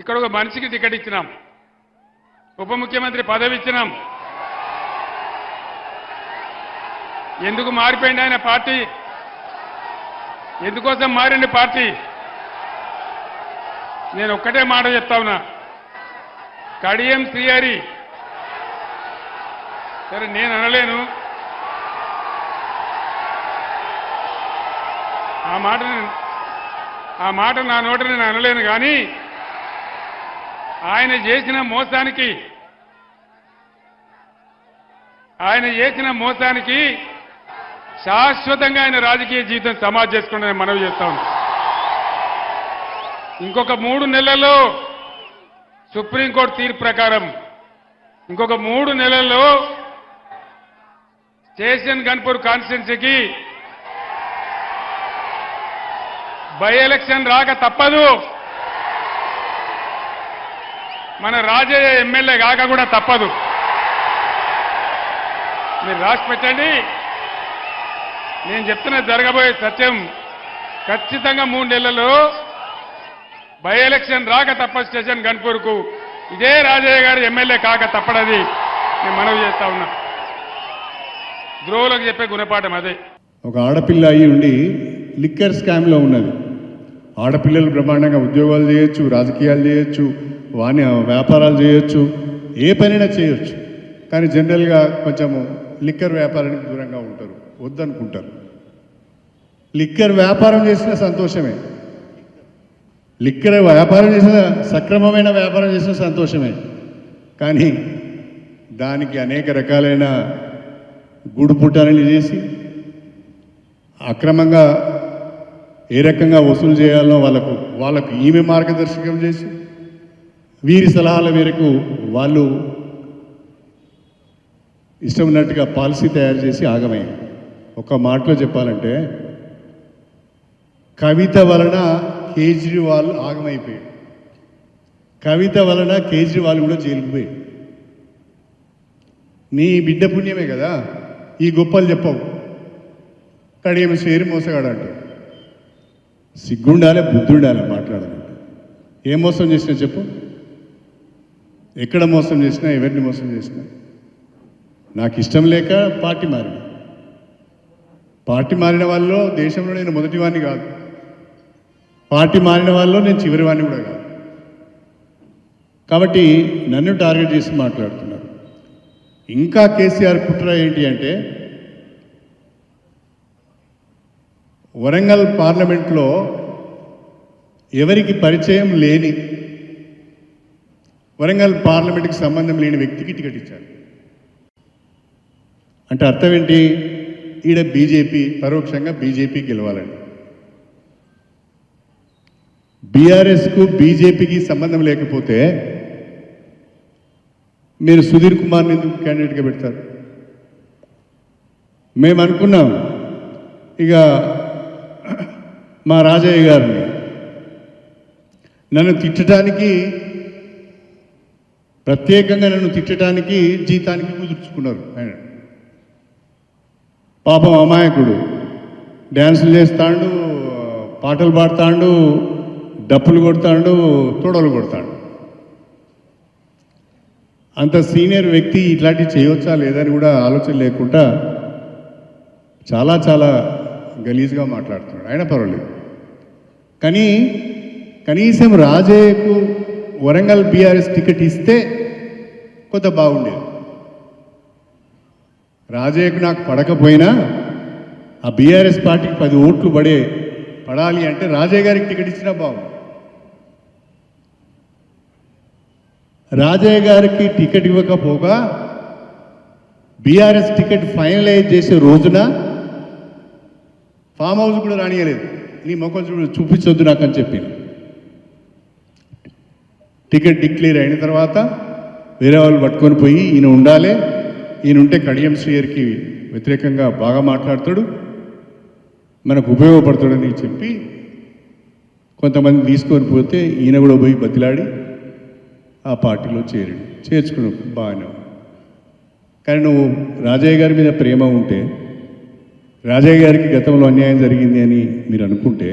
ఇక్కడ ఒక మనిషికి టికెట్ ఇచ్చినాం. ఉప ముఖ్యమంత్రి పదవి ఇచ్చినాం. ఎందుకు మారిపోయింది ఆయన పార్టీ? ఎందుకోసం మారింది పార్టీ? నేను ఒక్కటే మాట చెప్తా ఉన్నా. కడియం శ్రీహరి. సరే నేను అనలేను. ఆ మాట ఆ మాట నా నోట నేను అనలేను కానీ ఆయన చేసిన మోసానికి ఆయన చేసిన మోసానికి శాశ్వతంగా ఆయన రాజకీయ జీవితం సమాజ్ చేసుకుంటే మనవి చేస్తా ఇంకొక మూడు నెలల్లో సుప్రీంకోర్టు తీర్పు ప్రకారం ఇంకొక మూడు నెలల్లో స్టేషన్ గన్పూర్ కాన్స్టిట్యున్సీకి బై ఎలక్షన్ రాక తప్పదు. మన రాజయ్య ఎమ్మెల్యే కాక కూడా తప్పదు. మీరు రాసి పెట్టండి. నేను చెప్తున్న జరగబోయే సత్యం. ఖచ్చితంగా మూడు నెలల్లో బై ఎలక్షన్ రాక తప్ప స్టేషన్ గన్పూర్కు ఇదే రాజయ్య గారు ఎమ్మెల్యే కాక తప్పడది. నేను మనవి చేస్తా ఉన్నా. ద్రోవులకు చెప్పే గుణపాఠం అదే. ఒక ఆడపిల్ల అయి ఉండి లిక్కర్ స్కామ్లో ఉన్నది. ఆడపిల్లలు బ్రహ్మాండంగా ఉద్యోగాలు చేయొచ్చు రాజకీయాలు చేయొచ్చు వాణి వ్యాపారాలు చేయొచ్చు ఏ పనైనా చేయొచ్చు. కానీ జనరల్గా కొంచెము లిక్కర్ వ్యాపారానికి దూరంగా ఉంటారు వద్దనుకుంటారు. లిక్కర్ వ్యాపారం చేసిన సంతోషమే. లిక్కర్ వ్యాపారం చేసిన సక్రమమైన వ్యాపారం చేసిన సంతోషమే. కానీ దానికి అనేక రకాలైన గూడు పుట్టాలని చేసి అక్రమంగా ఏ రకంగా వసూలు చేయాలో వాళ్ళకు వాళ్ళకు ఈమె మార్గదర్శకం చేసి వీరి సలహాల మేరకు వాళ్ళు ఇష్టం ఉన్నట్టుగా పాలసీ తయారు చేసి ఆగమయ్యారు ఒక మాటలో చెప్పాలంటే కవిత వలన కేజ్రీవాల్ ఆగమైపోయాడు. కవిత వలన కేజ్రీవాల్ కూడా జైలుకు పోయాడు. నీ బిడ్డ పుణ్యమే కదా ఈ గొప్పలు చెప్పవు. కడియం షేరు మోసగాడు అంటాడు సిగ్గుండాలి బుద్ధుండాలి మాట్లాడాలంటే ఏం మోసం చేసినా చెప్పు. ఎక్కడ మోసం చేసినా ఎవరిని మోసం చేసినా. నాకు ఇష్టం లేక పార్టీ మారిన. పార్టీ మారిన వాళ్ళలో దేశంలో నేను మొదటి వాడిని కాదు. పార్టీ మారిన వాళ్ళలో నేను చివరి వాడిని కూడా కాదు. కాబట్టి నన్ను టార్గెట్ చేసి మాట్లాడుతున్నారు. ఇంకా కేసీఆర్ కుట్ర ఏంటి అంటే వరంగల్ పార్లమెంట్లో ఎవరికి పరిచయం లేని వరంగల్ పార్లమెంట్కి సంబంధం లేని వ్యక్తికి టికెట్ ఇచ్చారు. అంటే అర్థం ఏంటి? ఈడ బీజేపీ పరోక్షంగా బీజేపీ గెలవాలని బీఆర్ఎస్కు బీజేపీకి సంబంధం లేకపోతే మీరు సుధీర్ కుమార్ని ఎందుకు క్యాండిడేట్గా పెడతారు? మేము అనుకున్నాం. ఇక మా రాజయ్య గారిని. నన్ను తిట్టడానికి ప్రత్యేకంగా నన్ను తిట్టడానికి జీతానికి కుదుర్చుకున్నారు ఆయన. పాపం అమాయకుడు. డ్యాన్సులు చేస్తాడు పాటలు పాడతాడు డప్పులు కొడతాడు తొడలు కొడతాడు. అంత సీనియర్ వ్యక్తి ఇట్లాంటివి చేయవచ్చా లేదని కూడా ఆలోచన లేకుండా చాలా చాలా గలీజ్గా మాట్లాడుతున్నాడు. ఆయన పర్వాలేదు. కానీ కనీసం రాజేకు వరంగల్ బీఆర్ఎస్ టికెట్ ఇస్తే కొంత బాగుండేది. రాజయ్యకు నాకు పడకపోయినా ఆ బీఆర్ఎస్ పార్టీకి పది ఓట్లు పడే పడాలి అంటే రాజయ్య గారికి టికెట్ ఇచ్చినా బాగుంది రాజయ్య గారికి టికెట్ ఇవ్వకపోగా బీఆర్ఎస్ టికెట్ ఫైనలైజ్ చేసే రోజున ఫామ్ హౌస్ కూడా రానియలేదు. నీ మొక్కలు చూపించొద్దు నాకు అని చెప్పింది టికెట్ డిక్లేర్ అయిన తర్వాత వేరే వాళ్ళు పట్టుకొని పోయి ఈయన ఉండాలి ఈయన ఉంటే కడియం శ్రీయర్కి వ్యతిరేకంగా బాగా మాట్లాడతాడు మనకు ఉపయోగపడతాడని చెప్పి కొంతమంది తీసుకొని పోతే ఈయన కూడా పోయి బతిలాడి ఆ పార్టీలో చేరాడు. చేర్చుకున్నావు బాగానే కానీ నువ్వు రాజయ్య గారి మీద ప్రేమ ఉంటే రాజయ్య గారికి గతంలో అన్యాయం జరిగింది అని మీరు అనుకుంటే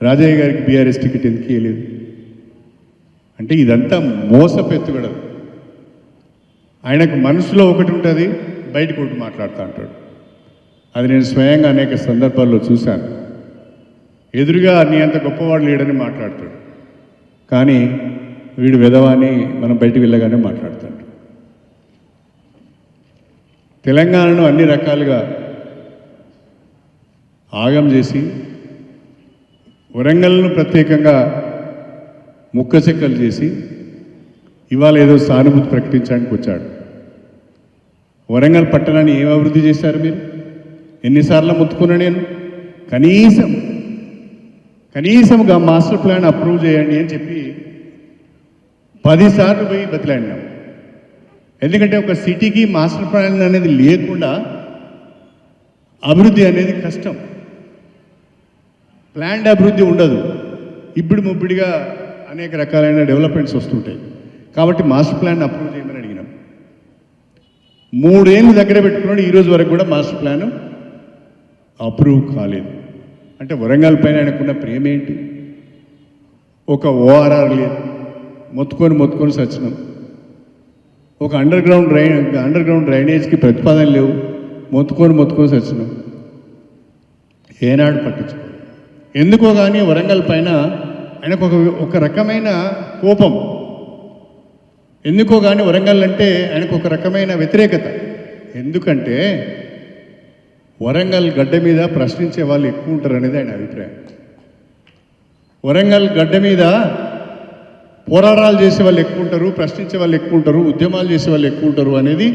రాజయ్య గారికి బీఆర్ఎస్ టికెట్ ఎందుకు వేయలేదు అంటే ఇదంతా మోసపెత్తుగడదు. ఆయనకు మనసులో ఒకటి ఉంటుంది బయటకు ఒకటి మాట్లాడుతూ అంటాడు. అది నేను స్వయంగా అనేక సందర్భాల్లో చూశాను. ఎదురుగా నీ అంత గొప్పవాడు లేడని మాట్లాడతాడు. కానీ వీడు విధవాని మనం బయటకు వెళ్ళగానే మాట్లాడతాడు. తెలంగాణను అన్ని రకాలుగా ఆగం చేసి వరంగల్ను ప్రత్యేకంగా ముక్కచెక్కలు చేసి ఇవాళ ఏదో సానుభూతి ప్రకటించడానికి వచ్చాడు. వరంగల్ పట్టణాన్ని ఏం అభివృద్ధి చేశారు మీరు? ఎన్నిసార్లు ముత్తుకున్నా నేను? కనీసం కనీసం మాస్టర్ ప్లాన్ అప్రూవ్ చేయండి అని చెప్పి పదిసార్లు పోయి బతిలాడినాం. ఎందుకంటే ఒక సిటీకి మాస్టర్ ప్లాన్ అనేది లేకుండా అభివృద్ధి అనేది కష్టం. ప్లాన్డ్ అభివృద్ధి ఉండదు. ఇప్పుడు ముబ్బిడిగా అనేక రకాలైన డెవలప్మెంట్స్ వస్తుంటాయి. కాబట్టి మాస్టర్ ప్లాన్ అప్రూవ్ చేయమని అడిగినాం. మూడేళ్ళు దగ్గర పెట్టుకున్నాడు ఈరోజు వరకు కూడా మాస్టర్ ప్లాన్ అప్రూవ్ కాలేదు. అంటే వరంగల్ పైన ఆయనకున్న ప్రేమ ఏంటి ఒక ఓఆర్ఆర్ లేదు. మొత్తుకొని మొత్తుకొని సచ్చినాం. ఒక underground dry underground డ్రైనేజ్కి ప్రతిపాదన లేవు. మొత్తుకొని మొత్తుకొని సచ్చినాం. ఏనాడు పట్టించుకో ఎందుకో కానీ వరంగల్ పైన ఆయనకు ఒక ఒక రకమైన కోపం. ఎందుకో కానీ వరంగల్ అంటే ఆయనకు ఒక రకమైన వ్యతిరేకత. ఎందుకంటే వరంగల్ గడ్డ మీద ప్రశ్నించే వాళ్ళు ఎక్కువ ఉంటారు అనేది ఆయన అభిప్రాయం. వరంగల్ గడ్డ మీద పోరాటాలు చేసే వాళ్ళు ఎక్కువ ఉంటారు ప్రశ్నించే వాళ్ళు ఎక్కువ ఉంటారు ఉద్యమాలు చేసే వాళ్ళు ఎక్కువ ఉంటారు అనేది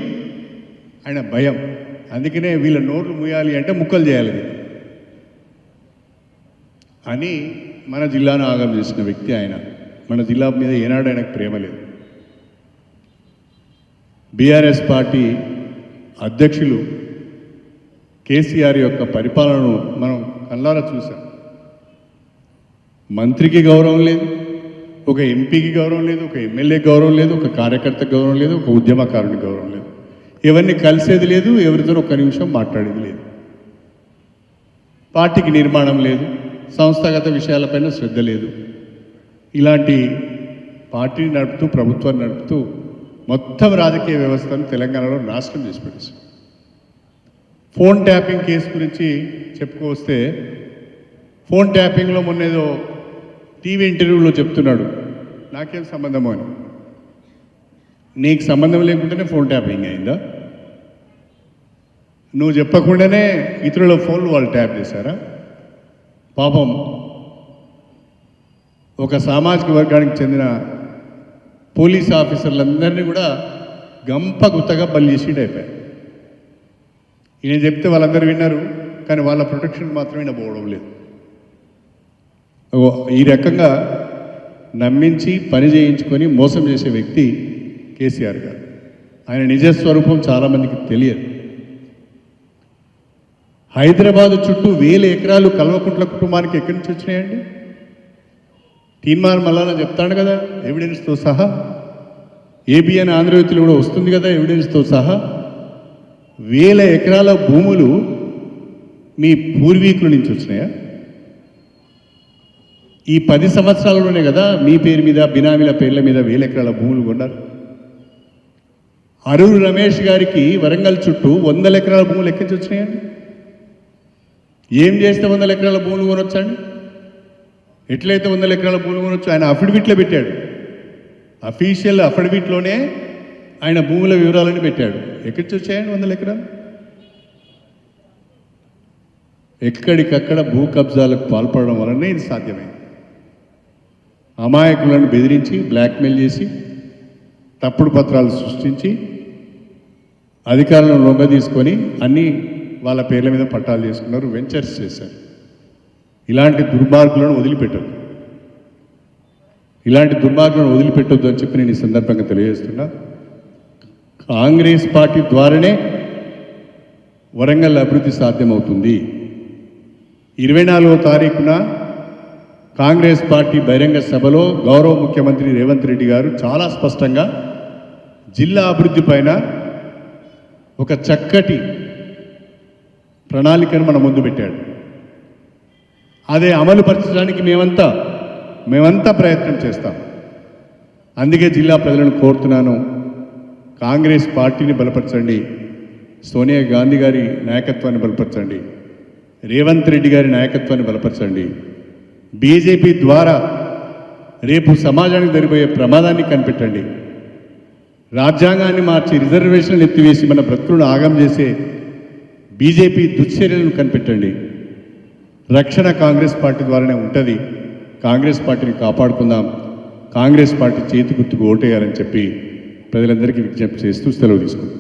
ఆయన భయం. అందుకనే వీళ్ళ నోట్లు ముయ్యాలి అంటే ముక్కలు చేయాలి. అని మన జిల్లాను ఆగం చేసిన వ్యక్తి ఆయన. మన జిల్లా మీద ఏనాడు ఆయనకు ప్రేమ లేదు. బీఆర్ఎస్ పార్టీ అధ్యక్షులు కేసీఆర్ యొక్క పరిపాలనను మనం కళ్ళారా చూసాం. మంత్రికి గౌరవం లేదు ఒక ఎంపీకి గౌరవం లేదు ఒక ఎమ్మెల్యే గౌరవం లేదు ఒక కార్యకర్త గౌరవం లేదు ఒక ఉద్యమకారుడికి గౌరవం లేదు. ఎవరిని కలిసేది లేదు ఎవరితో ఒక నిమిషం మాట్లాడేది లేదు. పార్టీకి నిర్మాణం లేదు. సంస్థాగత విషయాలపైన శ్రద్ధ లేదు. ఇలాంటి పార్టీని నడుపుతూ ప్రభుత్వాన్ని నడుపుతూ మొత్తం రాజకీయ వ్యవస్థను తెలంగాణలో నాశనం చేసి పెట్టేశారు. ఫోన్ ట్యాపింగ్ కేసు గురించి చెప్పుకొస్తే ఫోన్ ట్యాపింగ్లో మొన్నేదో టీవీ ఇంటర్వ్యూలో చెప్తున్నాడు. నాకేం సంబంధము అని. నీకు సంబంధం లేకుండానే ఫోన్ ట్యాపింగ్ అయిందా? నువ్వు చెప్పకుండానే ఇతరుల ఫోన్లు వాళ్ళు ట్యాప్ చేశారా? పాపం ఒక సామాజిక వర్గానికి చెందిన పోలీస్ ఆఫీసర్లందరినీ కూడా గంప గుత్తగా బలి చేసి అయిపోయారు. ఈయన చెప్తే వాళ్ళందరూ విన్నారు కానీ వాళ్ళ ప్రొటెక్షన్ మాత్రమే ఈయన పోవడం లేదు. ఈ రకంగా నమ్మించి పని చేయించుకొని మోసం చేసే వ్యక్తి కేసీఆర్ గారు. ఆయన నిజ స్వరూపం చాలామందికి తెలియదు. హైదరాబాద్ చుట్టూ వేల ఎకరాలు కల్వకుంట్ల కుటుంబానికి ఎక్కడి నుంచి వచ్చినాయండి? తీన్మార్ మల్లాన చెప్తాడు కదా ఎవిడెన్స్తో సహా. ఏబిఎన్ ఆంధ్రజ్యోతిలో కూడా వస్తుంది కదా ఎవిడెన్స్తో సహా. వేల ఎకరాల భూములు మీ పూర్వీకుల నుంచి వచ్చినాయా? ఈ పది సంవత్సరాలలోనే కదా మీ పేరు మీద బినామీల పేర్ల మీద వేల ఎకరాల భూములు కొన్నారు. అరూరు రమేష్ గారికి వరంగల్ చుట్టూ వందల ఎకరాల భూములు ఎక్కడి నుంచి వచ్చినాయండి? ఏం చేస్తే వందల ఎకరాల భూములు కొనొచ్చండి? ఎట్లయితే వందల ఎకరాల భూములు కొనొచ్చు ఆయన అఫిడవిట్లో పెట్టాడు. అఫీషియల్ అఫిడవిట్లోనే ఆయన భూముల వివరాలని పెట్టాడు. ఎక్కడి చూసేయండి వందల ఎకరాలు? ఎక్కడికక్కడ భూ కబ్జాలకు పాల్పడడం వలనే ఇది సాధ్యమైంది. అమాయకులను బెదిరించి బ్లాక్మెయిల్ చేసి తప్పుడు పత్రాలు సృష్టించి అధికారులను లొంగ తీసుకొని అన్ని వాళ్ళ పేర్ల మీద పట్టాలు చేసుకున్నారు వెంచర్స్ చేశారు. ఇలాంటి దుర్మార్గులను వదిలిపెట్టదు ఇలాంటి దుర్మార్గులను వదిలిపెట్టొద్దు అని చెప్పి నేను ఈ సందర్భంగా తెలియజేస్తున్నా. కాంగ్రెస్ పార్టీ ద్వారానే వరంగల్ అభివృద్ధి సాధ్యమవుతుంది. ఇరవై నాలుగో తారీఖున కాంగ్రెస్ పార్టీ బహిరంగ సభలో గౌరవ ముఖ్యమంత్రి రేవంత్ రెడ్డి గారు చాలా స్పష్టంగా జిల్లా అభివృద్ధి పైన ఒక చక్కటి ప్రణాళికను మన ముందు పెట్టాడు. అదే అమలు పరచడానికి మేమంతా మేమంతా ప్రయత్నం చేస్తాం. అందుకే జిల్లా ప్రజలను కోరుతున్నాను. కాంగ్రెస్ పార్టీని బలపరచండి. సోనియా గాంధీ గారి నాయకత్వాన్ని బలపరచండి. రేవంత్ రెడ్డి గారి నాయకత్వాన్ని బలపరచండి. బీజేపీ ద్వారా రేపు సమాజానికి జరిగిపోయే ప్రమాదాన్ని కనిపెట్టండి. రాజ్యాంగాన్ని మార్చి రిజర్వేషన్లు ఎత్తివేసి మన బ్రతుకులను ఆగం చేసే బీజేపీ దుశ్చర్యలను కనిపెట్టండి. రక్షణ కాంగ్రెస్ పార్టీ ద్వారానే ఉంటుంది. కాంగ్రెస్ పార్టీని కాపాడుకుందాం. కాంగ్రెస్ పార్టీ చేతి గుర్తుకు ఓటేయాలని చెప్పి ప్రజలందరికీ విజ్ఞప్తి చేస్తూ సెలవు తీసుకుంటున్నాను